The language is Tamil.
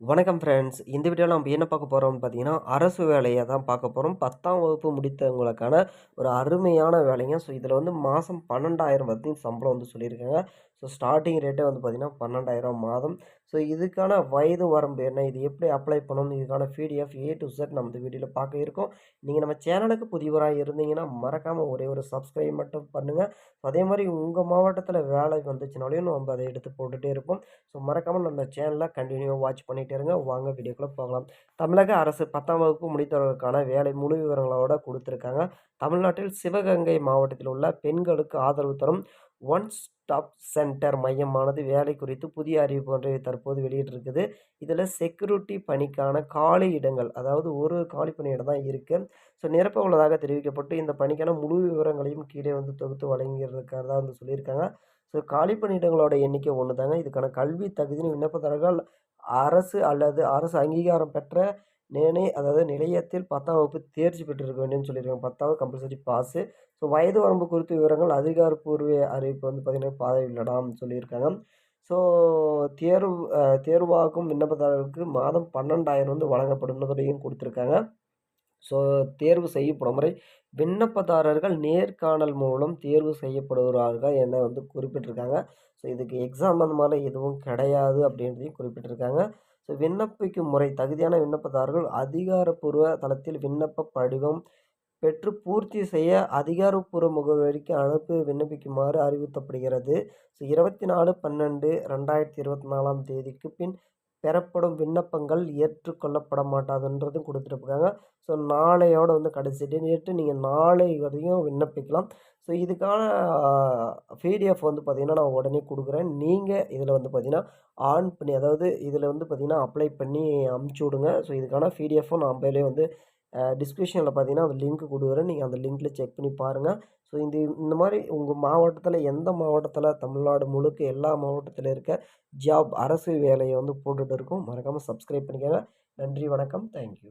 வணக்கம் ஃப்ரெண்ட்ஸ் இந்த வீடியோவில் நம்ம என்ன பார்க்க போகிறோம்னு பார்த்தீங்கன்னா அரசு வேலையை தான் பார்க்க போகிறோம் பத்தாம் வகுப்பு முடித்தவங்களுக்கான ஒரு அருமையான வேலைங்க. ஸோ இதில் வந்து மாதம் பன்னெண்டாயிரம் வரைக்கும் சம்பளம் வந்து சொல்லியிருக்காங்க. ஸோ ஸ்டார்டிங் ரேட்டே வந்து பார்த்திங்கன்னா பன்னெண்டாயிரம் மாதம். ஸோ இதுக்கான வயது வரம்பு என்ன? இது எப்படி அப்ளை பண்ணணும்? இதுக்கான பிடிஎஃப் ஏ டு செட் நம்ம இந்த வீடியோவில் பார்க்க இருக்கோம். நீங்கள் நம்ம சேனலுக்கு புதியவராக இருந்தீங்கன்னா மறக்காமல் ஒரே ஒரு சப்ஸ்கிரைப் மட்டும் பண்ணுங்கள் அதே மாதிரி உங்கள் மாவட்டத்தில் வேலை வந்துச்சுனாலையும் நம்ம அதை எடுத்து போட்டுகிட்டே இருப்போம். ஸோ மறக்காமல் நம்ம சேனலில் கண்டினியூவாக வாட்ச் பண்ணிகிட்டே இருங்க. வாங்க வீடியோக்குள்ளே போகலாம். தமிழக அரசு பத்தாம் வகுப்பு முடித்தவர்களுக்கான வேலை முழு விவரங்களோட கொடுத்துருக்காங்க. தமிழ்நாட்டில் சிவகங்கை மாவட்டத்தில் உள்ள பெண்களுக்கு ஆதரவு தரும் ஒன் ஸ்டாப் சென்டர் மையமானது வேலை குறித்து புதிய அறிவிப்பு ஒன்றை தற்போது வெளியிட்டிருக்குது. இதில் செக்யூரிட்டி பணிக்கான காலி இடங்கள் அதாவது ஒரு காலி பணியிடம் தான் இருக்குது ஸோ நிரப்ப உள்ளதாக தெரிவிக்கப்பட்டு இந்த பணிக்கான முழு விவரங்களையும் கீழே வந்து தொகுத்து வழங்கியிருக்கிறதா வந்து சொல்லியிருக்காங்க. ஸோ காலி பணியிடங்களோட எண்ணிக்கை ஒன்று தாங்க இதுக்கான கல்வி தகுதியின் விண்ணப்பதாரர்கள் அரசு அல்லது அரசு அங்கீகாரம் பெற்ற நேனே அதாவது நிலையத்தில் பத்தாம் வகுப்பு தேர்ச்சி பெற்றிருக்க வேண்டும்னு சொல்லியிருக்காங்க. பத்தாவது கம்பல்சரி பாஸு ஸோ வயது வரம்பு குறித்த விவரங்கள் அதிகாரப்பூர்வ அறிவிப்பு வந்து பார்த்திங்கன்னா பாதையிடலாம்னு சொல்லியிருக்காங்க. ஸோ தேர்வு தேர்வாகும் விண்ணப்பதாரர்களுக்கு மாதம் பன்னெண்டாயிரம் வந்து வழங்கப்படும்ன்றதையும் கொடுத்துருக்காங்க. ஸோ தேர்வு செய்யப்படும் முறை விண்ணப்பதாரர்கள் நேர்காணல் மூலம் தேர்வு செய்யப்படுகிறார்கள் என வந்து குறிப்பிட்டிருக்காங்க. ஸோ இதுக்கு எக்ஸாம் அந்த மாதிரிலாம் எதுவும் கிடையாது அப்படின்றதையும் குறிப்பிட்டிருக்காங்க. ஸோ விண்ணப்பிக்கும் முறை தகுதியான விண்ணப்பதாரர்கள் அதிகாரப்பூர்வ தளத்தில் விண்ணப்ப படிவம் பெற்று பூர்த்தி செய்ய அதிகாரப்பூர்வ முகவரிக்கு அனுப்பி விண்ணப்பிக்குமாறு அறிவுறுத்தப்படுகிறது. ஸோ இருபத்தி நாலு பன்னெண்டு ரெண்டாயிரத்தி இருபத்தி நாலாம் தேதிக்கு பின் பெறப்படும் விண்ணப்பங்கள் ஏற்றுக்கொள்ளப்பட மாட்டாதுன்றதும் கொடுத்துருப்பாங்க ஸோ நாளையோடு வந்து கடைசி டேட்டு நீங்கள் நாளை வரையும் விண்ணப்பிக்கலாம். ஸோ இதுக்கான பிடிஎஃப் வந்து பார்த்திங்கன்னா நான் உடனே கொடுக்குறேன். நீங்கள் இதில் வந்து பார்த்திங்கன்னா ஆன் பண்ணி அதாவது இதில் வந்து பார்த்திங்கன்னா அப்ளை பண்ணி அமுச்சு விடுங்க. ஸோ இதுக்கான பிடிஎஃப்பும் நான் மொபைலே வந்து டிஸ்கிரிப்ஷனில் பார்த்தீங்கன்னா அந்த லிங்க் கொடுக்குறேன். நீங்கள் அந்த லிங்க்கில் செக் பண்ணி பாருங்கள் ஸோ இந்த இந்த மாதிரி உங்கள் மாவட்டத்தில் எந்த மாவட்டத்தில் தமிழ்நாடு முழுக்க எல்லா மாவட்டத்தில் இருக்க ஜாப் அரசு வேலையை வந்து போட்டுகிட்டு இருக்கோம் மறக்காமல் சப்ஸ்கிரைப் பண்ணிக்கோங்க. நன்றி வணக்கம். தேங்க்யூ